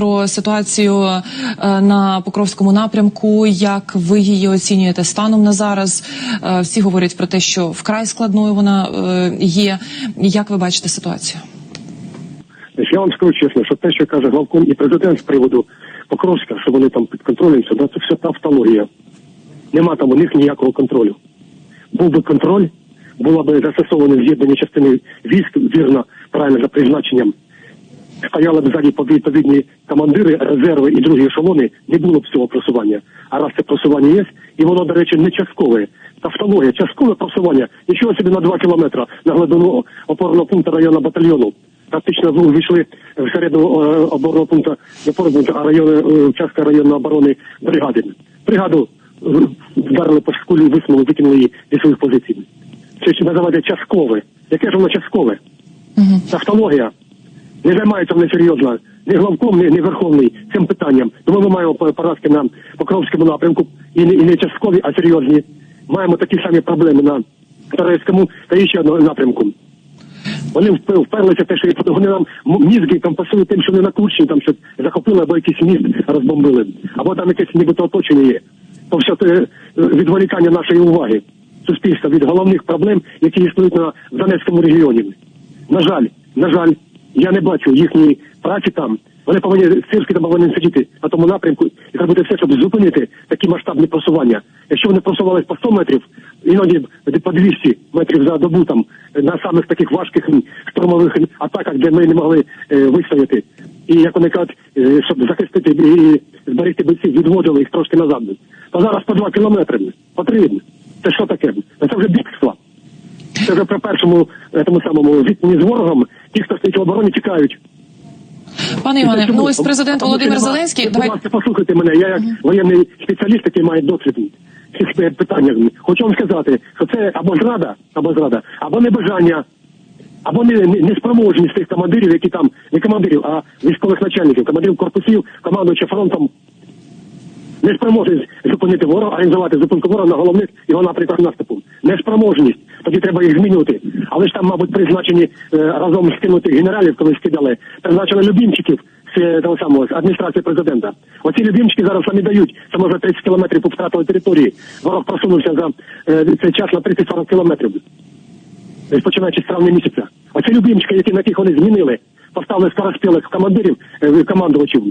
Про ситуацію е, на Покровському напрямку, як ви її оцінюєте станом на зараз? Е, Всі говорять про те, що вкрай складною вона е, є. Як ви бачите ситуацію? Я вам скажу чесно, що те, що каже главком і президент з приводу Покровська, що вони там під контролем, це, все тавтологія. Нема там у них ніякого контролю. Був би контроль, була би застосована з'єднання частини військ вірно, правильно за призначенням. Стояли б ззаді відповідні командири, резерви і другі ешелони, не було б цього просування. А раз це просування є, і воно, до речі, не часткове. Тавтологія, часткове просування. Нічого собі на 2 кілометри на глибину опорного пункту району батальйону. Практично ви увійшли всередину е, опорного пункту, не пункту, а району, е, участка районної оборони бригади. Бригаду е, вдарили по школі, висунули, викинули її зі своїх позицій. Це ще називається часткове. Яке ж воно часткове? Тавтологія. Не займається вони серйозно. Ні главком, ні, ні верховний цим питанням. Тому ми маємо поразки на Покровському напрямку і не, і не часткові, а серйозні. Маємо такі самі проблеми на Тарецькому та і ще одного напрямку. Вони вп- вперлися те, що вони нам мізки там пасують тим, що вони на Курщині там щось захопили, або якийсь міст розбомбили, або там якесь нібито оточення є. То все це е, відволікання нашої уваги суспільства від головних проблем, які існують на Донецькому регіоні. На жаль, на жаль, я не бачу їхньої праці там. Вони повинні сирські там повинні сидіти на тому напрямку і зробити все, щоб зупинити такі масштабні просування. Якщо вони просувались по 100 метрів, іноді по 200 метрів за добу там на самих таких важких штурмових атаках, де ми не могли е, вистояти. І як вони кажуть, е, щоб захистити і зберегти бійців, відводили їх трошки назад. То зараз по 2 кілометри потрібно. Це що таке? Це вже бігство. Це вже при першому е, тому самому відповіді з ворогом. Ті, хто стоїть в обороні, тікають. Пане Іване, ну ось президент Володимир Зеленський. Будь Давай ласка, послухайте мене. Я як воєнний спеціаліст, який має досвід в цих питаннях. Хочу вам сказати, що це або зрада, або зрада, або небажання, або не, не, неспроможність тих командирів, які там не командирів, а військових начальників, командирів корпусів, командуючи фронтом. Неспроможність зупинити ворога, організувати зупинку ворога на головних його напрямках наступу. Неспроможність. Тоді треба їх змінювати. Але ж там, мабуть, призначені е, разом скинутих генералів, коли скидали, призначили любімчиків з е, того самого з адміністрації президента. Оці любімчики зараз самі дають. Це може 30 кілометрів по втратили території. Ворог просунувся за е, цей час на 30-40 кілометрів. Починаючи з травня місяця. Оці любімчики, які на яких вони змінили, поставили скороспілих командирів, командувачів,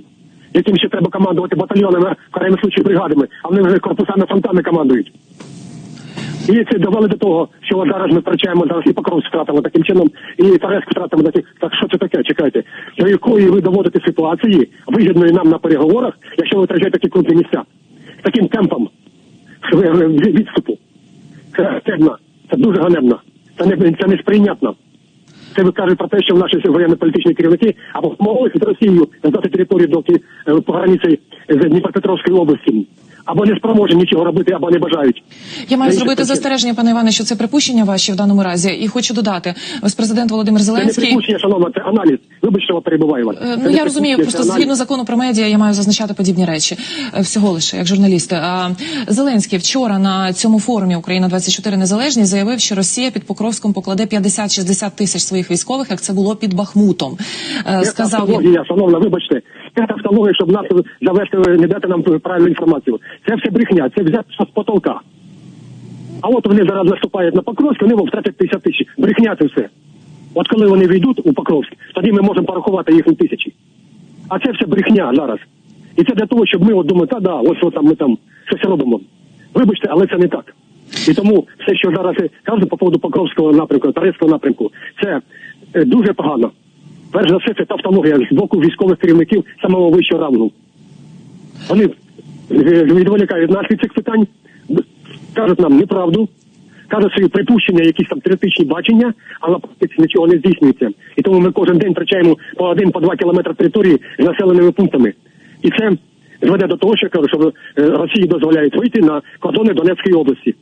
яким ще треба командувати батальйонами, в крайньому случаї бригадами, а вони вже корпусами фронтами командують. І це довели до того, що зараз ми втрачаємо зараз і Покровськ втратимо таким чином, і Тарецьк втратимо таким. Так що це таке? Чекайте. До якої ви доводите ситуації, вигідної нам на переговорах, якщо ви втрачаєте такі крупні місця? Таким темпом е, е, відступу. Це ганебно. Це дуже ганебно. Це не це несприйнятно. Це ви кажете про те, що наші воєнно-політичні керівники або могли з Росією здати територію доки е, по границі з Дніпропетровської області, або не спроможні нічого робити, або не бажають. Я маю зробити застереження, пане Іване, що це припущення ваші в даному разі. І хочу додати, ось президент Володимир Це не припущення, шановна, це аналіз. Вибачте, що перебуваю вас. Е, Ну я розумію, просто аналіз. згідно закону про медіа я маю зазначати подібні речі Е, всього лише як журналісти. Зеленський вчора на цьому форумі Україна 24 незалежність заявив, що Росія під Покровськом покладе 50-60 тисяч своїх військових, як це було під Бахмутом. Е, Сказав він. шановна, вибачте. Це тавтологія, щоб нас завести, не дати нам правильну інформацію. Це все брехня, це взято з потолка. А от вони зараз наступають на Покровськ, вони втратять 50 тисяч. Брехня це все. От коли вони війдуть у Покровськ, тоді ми можемо порахувати їхні тисячі. А це все брехня зараз. І це для того, щоб ми от думали, та да, ось от там ми там щось робимо. Вибачте, але це не так. І тому все, що зараз я кажу по поводу Покровського напрямку, Тарецького напрямку, це е, дуже погано. Перш за все, це тавтологія з боку військових керівників самого вищого рангу. Вони е, відволікають нас від цих питань, кажуть нам неправду, кажуть свої припущення, якісь там теоретичні бачення, але практиці нічого не здійснюється. І тому ми кожен день втрачаємо по один, по два кілометри території з населеними пунктами. І це зведе до того, що кажу, що е, Росії дозволяють вийти на кордони Донецької області.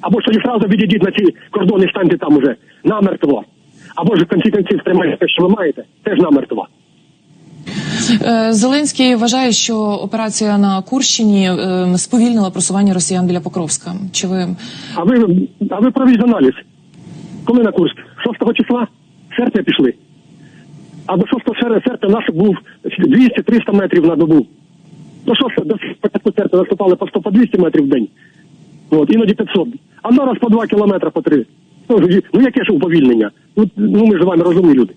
Або ж тоді одразу відійдіть на ці кордони, станьте там уже намертво. Або ж в кінці кінців тримайте те, що ви маєте, теж намертво. Е, Зеленський вважає, що операція на Курщині е, сповільнила просування росіян біля Покровська. Чи ви А ви, а ви проведіть аналіз. Коли на Курськ? 6 числа? Серпня пішли. А до 6 серпня наш був 200-300 метрів на добу. Що ж, до початку серпня наступали по 100 по 200 метрів в день. От, іноді 500. А зараз по 2 кілометри по 3. Ну, ну яке ж уповільнення? Ну, ну ми ж з вами розумні люди.